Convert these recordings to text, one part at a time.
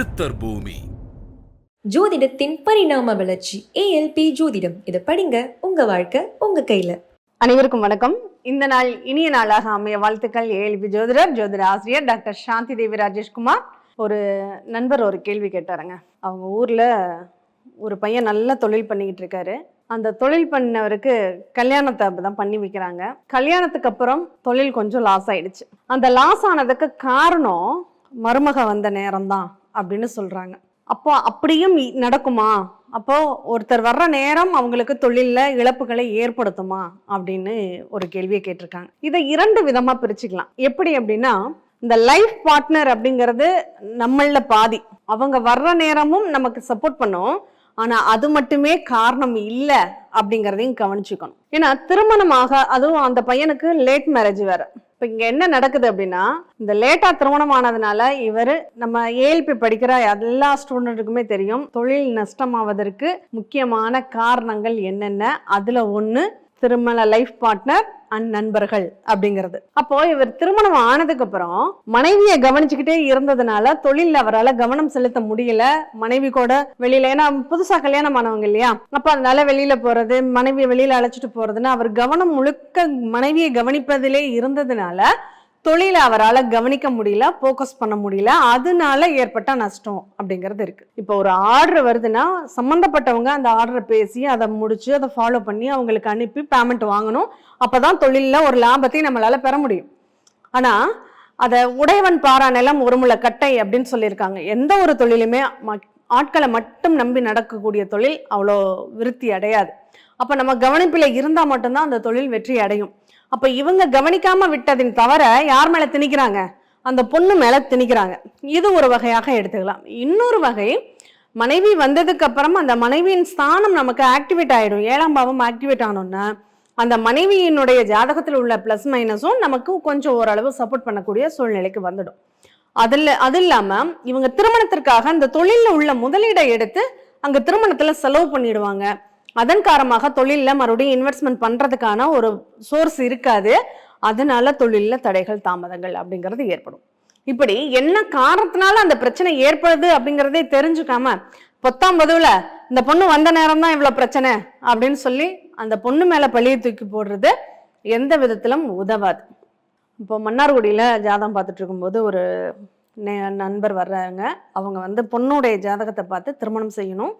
சித்தர் பூமி. ஜோதிடத்தின் பரிணாம வளர்ச்சி ஏஎல்பி ஜோதிடம். இதை படிங்க உங்க வாழ்க்கை உங்க கையில. அனைவருக்கும் வணக்கம். இந்த நாள் இனிய நாளாக அமைய வாழ்த்துக்கள் ஏஎல்பி ஜோதிடர் ஜோதிட ஆசிரியர் டாக்டர் சாந்தி தேவி ராஜேஷ்குமார். ஒரு நண்பர் ஒரு கேள்வி கேட்டாருங்க. அவங்க ஊரில் ஒரு பையன் நல்ல தொழில் பண்ணிக்கிட்டு இருக்காரு. அந்த தொழில் பண்ணவருக்கு கல்யாணத்தை தான் பண்ணி வைக்கிறாங்க. கல்யாணத்துக்கு அப்புறம் தொழில் கொஞ்சம் லாஸ் ஆயிடுச்சு. அந்த லாஸ் ஆனதுக்கு காரணம் மருமக வந்த நேரம்தான். அப்படின்னு சொல்கிறாங்க அப்போ அப்படியும் நடக்குமா? அப்போ ஒருத்தர் வர்ற நேரம் அவங்களுக்கு தொழிலில் இழப்புகளை ஏற்படுத்துமா? அப்படின்னு ஒரு கேள்வியை கேட்டிருக்காங்க. இதை இரண்டு விதமாக பிரிச்சுக்கலாம். எப்படி அப்படின்னா இந்த லைஃப் பார்ட்னர் அப்படிங்கிறது நம்மள பாதி. அவங்க வர்ற நேரமும் நமக்கு சப்போர்ட் பண்ணும். ஆனால் அது மட்டுமே காரணம் இல்லை அப்படிங்கிறதையும் கவனிச்சுக்கணும். ஏன்னா திருமணமாக அதுவும் அந்த பையனுக்கு லேட் மேரேஜ் வேறு. இப்போ இங்கே என்ன நடக்குது அப்படின்னா இந்த லேட்டாக திருமணம் ஆனதுனால இவர் நம்ம ஏஎல்பி படிக்கிற எல்லா ஸ்டூடெண்ட்டுக்குமே தெரியும். தொழில் நஷ்டமாவதற்கு முக்கியமான காரணங்கள் என்னென்ன? அதில் ஒன்று திருமண லைஃப் பார்ட்னர் அண்ட் நண்பர்கள் அப்படிங்கிறது. அப்போ இவர் திருமணம் ஆனதுக்கு அப்புறம் மனைவியை கவனிச்சுக்கிட்டே இருந்ததுனால தொழில்ல அவரால் கவனம் செலுத்த முடியல. மனைவி கூட வெளியில ஏன்னா புதுசா கல்யாணம் ஆனவங்க இல்லையா? அப்ப அதனால வெளியில போறது மனைவியை வெளியில அழைச்சிட்டு போறதுன்னு அவர் கவனம் முழுக்க மனைவியை கவனிப்பதிலே இருந்ததுனால தொழிலை அவரால் கவனிக்க முடியல ஃபோக்கஸ் பண்ண முடியல அதனால ஏற்பட்ட நஷ்டம் அப்படிங்கிறது இருக்குது இப்போ ஒரு ஆர்டர் வருதுன்னா சம்மந்தப்பட்டவங்க அந்த ஆர்டரை பேசி அதை முடித்து அதை ஃபாலோ பண்ணி அவங்களுக்கு அனுப்பி பேமெண்ட் வாங்கணும். அப்பதான் தொழிலில் ஒரு லாபத்தையும் நம்மளால் பெற முடியும். ஆனால் அதை உடையவன் பாரா நிலம் ஒரு முளை கட்டை அப்படின்னு சொல்லியிருக்காங்க. எந்த ஒரு தொழிலுமே ஆட்களை மட்டும் நம்பி நடக்கக்கூடிய தொழில் அவ்வளோ விருத்தி அடையாது. அப்போ நம்ம கவனிப்பில் இருந்தால் மட்டும்தான் அந்த தொழில் வெற்றி அடையும். அப்ப இவங்க கவனிக்காம விட்டதின் தவிர யார் மேல திணிக்கிறாங்க? அந்த பொண்ணு மேல திணிக்கிறாங்க. இது ஒரு வகையாக எடுத்துக்கலாம். இன்னொரு வகை மனைவி வந்ததுக்கு அப்புறம் அந்த மனைவியின் ஸ்தானம் நமக்கு ஆக்டிவேட் ஆயிடும். ஏழாம் பாவம் ஆக்டிவேட் ஆனோன்னா அந்த மனைவியினுடைய ஜாதகத்தில் உள்ள ப்ளஸ் மைனஸும் நமக்கு கொஞ்சம் ஓரளவு சப்போர்ட் பண்ணக்கூடிய சூழ்நிலைக்கு வந்துடும். அதில் அது இல்லாம இவங்க திருமணத்திற்காக அந்த தொழிலில் உள்ள முதலீடை எடுத்து அங்க திருமணத்துல செலவு பண்ணிடுவாங்க. அதன் காரணமாக தொழிலில் மறுபடியும் இன்வெஸ்ட்மெண்ட் பண்ணுறதுக்கான ஒரு சோர்ஸ் இருக்காது. அதனால தொழிலில் தடைகள் தாமதங்கள் அப்படிங்கிறது ஏற்படும். இப்படி என்ன காரணத்தினால அந்த பிரச்சனை ஏற்படுது அப்படிங்கிறதே தெரிஞ்சுக்காம பத்தாம் பதுவில் இந்த பொண்ணு வந்த நேரம் தான் இவ்வளோ பிரச்சனை அப்படின்னு சொல்லி அந்த பொண்ணு மேலே பழியை தூக்கி போடுறது எந்த விதத்திலும் உதவாது. இப்போ மன்னார்குடியில் ஜாதகம் பார்த்துட்டு இருக்கும்போது ஒரு நண்பர் வர்றாங்க அவங்க வந்து பொண்ணுடைய ஜாதகத்தை பார்த்து திருமணம் செய்யணும்.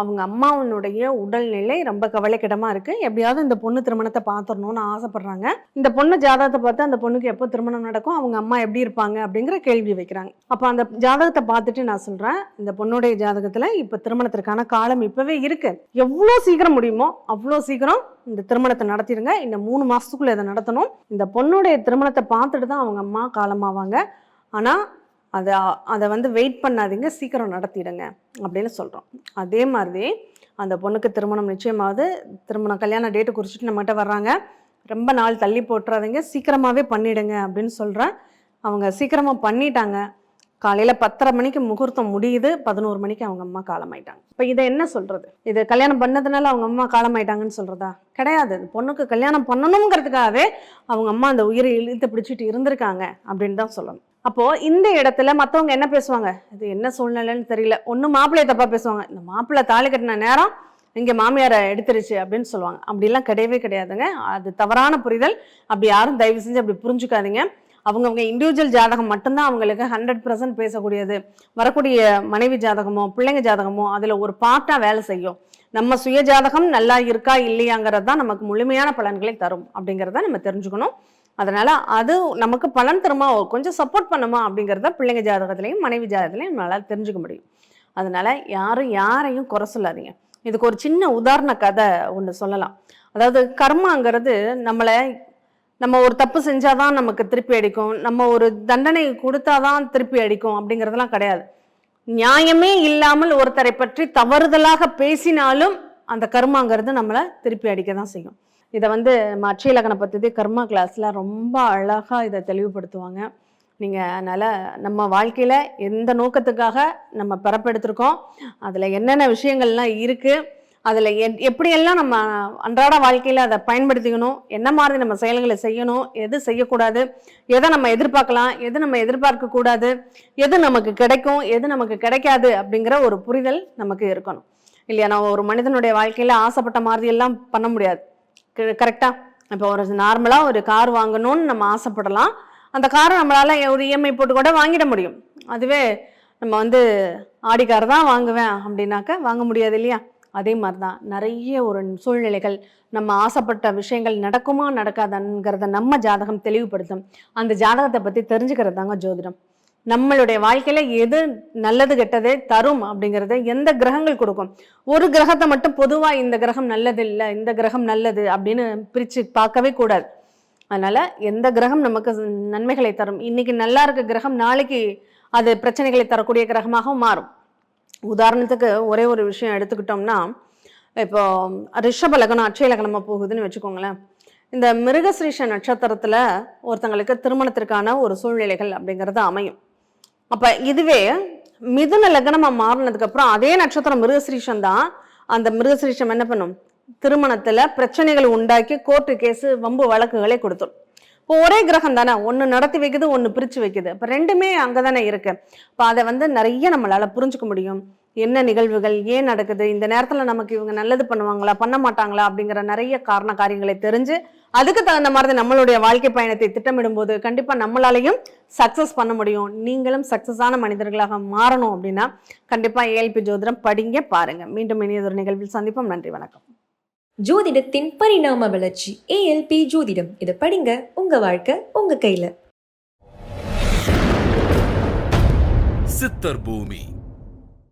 அவங்க அம்மாவினுடைய உடல்நிலை ரொம்ப கவலைக்கிடமாக இருக்குது எப்படியாவது இந்த பொண்ணு திருமணத்தை பார்த்துடணும்னு ஆசைப்பட்றாங்க. இந்த பொண்ணு ஜாதகத்தை பார்த்து அந்த பொண்ணுக்கு எப்போ திருமணம் நடக்கும் அவங்க அம்மா எப்படி இருப்பாங்க அப்படிங்கிற கேள்வி வைக்கிறாங்க. அப்போ அந்த ஜாதகத்தை பார்த்துட்டு நான் சொல்கிறேன் இந்த பொண்ணுடைய ஜாதகத்தில் இப்போ திருமணத்திற்கான காலம் இப்போவே இருக்குது எவ்வளோ சீக்கிரம் முடியுமோ அவ்வளோ சீக்கிரம் இந்த திருமணத்தை நடத்திடுங்க. இந்த மூணு மாதத்துக்குள்ளே இதை நடத்தணும். இந்த பொண்ணுடைய திருமணத்தை பார்த்துட்டு தான் அவங்க அம்மா காலமாவாங்க. ஆனால் அதை அதை வந்து வெயிட் பண்ணாதீங்க சீக்கிரம் நடத்திடுங்க அப்படின்னு சொல்கிறோம் அதே மாதிரி அந்த பொண்ணுக்கு திருமணம் நிச்சயமாவது திருமணம் கல்யாண டேட்டு குறிச்சிட்டு நம்மகிட்ட வர்றாங்க. ரொம்ப நாள் தள்ளி போட்டுறாதீங்க சீக்கிரமாகவே பண்ணிடுங்க அப்படின்னு சொல்கிறேன் அவங்க சீக்கிரமாக பண்ணிட்டாங்க. காலையில் பத்தரை மணிக்கு முகூர்த்தம் முடியுது பதினோரு மணிக்கு அவங்க அம்மா காலமாயிட்டாங்க. இப்போ இதை என்ன சொல்கிறது இது கல்யாணம் பண்ணதுனால அவங்க அம்மா காலமாயிட்டாங்கன்னு சொல்கிறதா கிடையாது. பொண்ணுக்கு கல்யாணம் பண்ணணுங்கிறதுக்காகவே அவங்க அம்மா அந்த உயிரை இழுத்து பிடிச்சிட்டு இருந்திருக்காங்க அப்படின்னு தான் சொல்லணும். அப்போ இந்த இடத்துல மற்றவங்க என்ன பேசுவாங்க? இது என்ன சூழ்நிலைன்னு தெரியல. ஒன்றும் மாப்பிள்ளைய தப்பா பேசுவாங்க. இந்த மாப்பிள்ளை தாலி கட்டின நேரம் இங்கே மாமியாரை எடுத்துருச்சு அப்படின்னு சொல்லுவாங்க. அப்படிலாம் கிடையவே கிடையாதுங்க. அது தவறான புரிதல். அப்படி யாரும் தயவு செஞ்சு அப்படி புரிஞ்சுக்காதீங்க. அவங்கவுங்க இண்டிவிஜுவல் ஜாதகம் மட்டும்தான் அவங்களுக்கு ஹண்ட்ரட் பர்சன்ட் பேசக்கூடியது. வரக்கூடிய மனைவி ஜாதகமோ பிள்ளைங்க ஜாதகமோ அதில் ஒரு பார்ட்டாக வேலை செய்யும். நம்ம சுய ஜாதகம் நல்லா இருக்கா இல்லையாங்கிறது தான் நமக்கு முழுமையான பலன்களை தரும். அப்படிங்கிறத நம்ம தெரிஞ்சுக்கணும். அதனால் அது நமக்கு பலன் தருமா? கொஞ்சம் சப்போர்ட் பண்ணுமா? அப்படிங்கிறத பிள்ளைங்க ஜாதகத்துலேயும் மனைவி ஜாதகத்துலேயும் நம்மளால் தெரிஞ்சுக்க முடியும். அதனால் யாரும் யாரையும் குறை சொல்லாதீங்க. இதுக்கு ஒரு சின்ன உதாரண கதை ஒன்று சொல்லலாம். அதாவது கர்மாங்கிறது நம்மளை நம்ம ஒரு தப்பு செஞ்சாதான் நமக்கு திருப்பி அடிக்கும். நம்ம ஒரு தண்டனை கொடுத்தாதான் திருப்பி அடிக்கும் அப்படிங்கிறதெல்லாம் கிடையாது. நியாயமே இல்லாமல் ஒருத்தரை பற்றி தவறுதலாக பேசினாலும் அந்த கர்மாங்கிறது நம்மளை திருப்பி அடிக்க தான் செய்யும். இதை வந்து நம்ம அட்சய பற்றி கர்மா கிளாஸில் ரொம்ப அழகாக இதை தெளிவுபடுத்துவாங்க. நீங்கள் அதனால் நம்ம வாழ்க்கையில் எந்த நோக்கத்துக்காக நம்ம பிறப்பெடுத்திருக்கோம் அதில் என்னென்ன விஷயங்கள்லாம் இருக்குது அதில் எ எப்படியெல்லாம் நம்ம அன்றாட வாழ்க்கையில் அதை பயன்படுத்திக்கணும் என்ன மாதிரி நம்ம செயல்களை செய்யணும் எது செய்யக்கூடாது எதை நம்ம எதிர்பார்க்கலாம் எது நம்ம எதிர்பார்க்கக்கூடாது எது நமக்கு கிடைக்கும் எது நமக்கு கிடைக்காது அப்படிங்கிற ஒரு புரிதல் நமக்கு இருக்கணும். இல்லையா? நம்ம ஒரு மனிதனுடைய வாழ்க்கையில் ஆசைப்பட்ட மாதிரி எல்லாம் பண்ண முடியாது. கரெக்டாக இப்போ ஒரு நார்மலாக ஒரு கார் வாங்கணும்னு நம்ம ஆசைப்படலாம். அந்த காரை நம்மளால் ஒரு இஎம்ஐ போட்டு கூட வாங்கிட முடியும். அதுவே நம்ம வந்து ஆடி கார் தான் வாங்குவேன் அப்படின்னாக்க வாங்க முடியாது இல்லையா? அதே மாதிரி தான் நிறைய ஒரு சூழ்நிலைகள் நம்ம ஆசைப்பட்ட விஷயங்கள் நடக்குமா நடக்காதங்கிறத நம்ம ஜாதகம் தெளிவுபடுத்தும். அந்த ஜாதகத்தை பற்றி தெரிஞ்சுக்கிறது தாங்க ஜோதிடம். நம்மளுடைய வாழ்க்கையில் எது நல்லது கெட்டதே தரும் அப்படிங்கிறது எந்த கிரகங்கள் கொடுக்கும்? ஒரு கிரகத்தை மட்டும் பொதுவாக இந்த கிரகம் நல்லது இல்லை இந்த கிரகம் நல்லது அப்படின்னு பிரிச்சு பார்க்கவே கூடாது. அதனால் எந்த கிரகம் நமக்கு நன்மைகளை தரும்? இன்றைக்கி நல்லா இருக்க கிரகம் நாளைக்கு அது பிரச்சனைகளை தரக்கூடிய கிரகமாகவும் மாறும். உதாரணத்துக்கு ஒரே ஒரு விஷயம் எடுத்துக்கிட்டோம்னா இப்போ ரிஷப லக்னம் அட்சய லக்னமாக போகுதுன்னு வச்சுக்கோங்களேன். இந்த மிருகசிரீஷ நட்சத்திரத்தில் ஒருத்தங்களுக்கு திருமணத்திற்கான ஒரு சூழ்நிலைகள் அப்படிங்கிறது அமையும். அப்போ இதுவே மிதுன லக்னமாக மாறினதுக்கப்புறம் அதே நட்சத்திரம் மிருகசிரீஷம் தான். அந்த மிருகசிரீஷம் என்ன பண்ணும்? திருமணத்தில் பிரச்சனைகளை உண்டாக்கி கோர்ட்டு கேஸு வம்பு வழக்குகளை கொடுத்துரும் இப்போ ஒரே கிரகம் தானே? ஒன்று நடத்தி வைக்குது ஒன்று பிரித்து வைக்குது. இப்போ ரெண்டுமே அங்கே தானே இருக்குது இப்போ அதை வந்து நிறைய நம்மளால் புரிஞ்சுக்க முடியும். என்ன நிகழ்வுகள் ஏன் நடக்குது இந்த நேரத்தில் நமக்கு இவங்க நல்லது பண்ணுவாங்களா பண்ண மாட்டாங்களா அப்படிங்கிற நிறைய காரண காரியங்களை தெரிஞ்சு அதுக்கு தகுந்த மாதிரி நம்மளுடைய வாழ்க்கை பயணத்தை திட்டமிடும் போது கண்டிப்பாக நம்மளாலையும் சக்ஸஸ் பண்ண முடியும். நீங்களும் சக்ஸஸான மனிதர்களாக மாறணும் அப்படின்னா கண்டிப்பாக ஏஎல்பி ஜோதிடம் படிங்க பாருங்க. மீண்டும் இனியதொரு நிகழ்வில் சந்திப்போம். நன்றி வணக்கம். ஜோதிடத்தின் பரிணாம வளர்ச்சி ஏஎல்பி ஜோதிடம். இதை படிங்க உங்க வாழ்க்கை உங்க கையில. சித்தர் பூமி.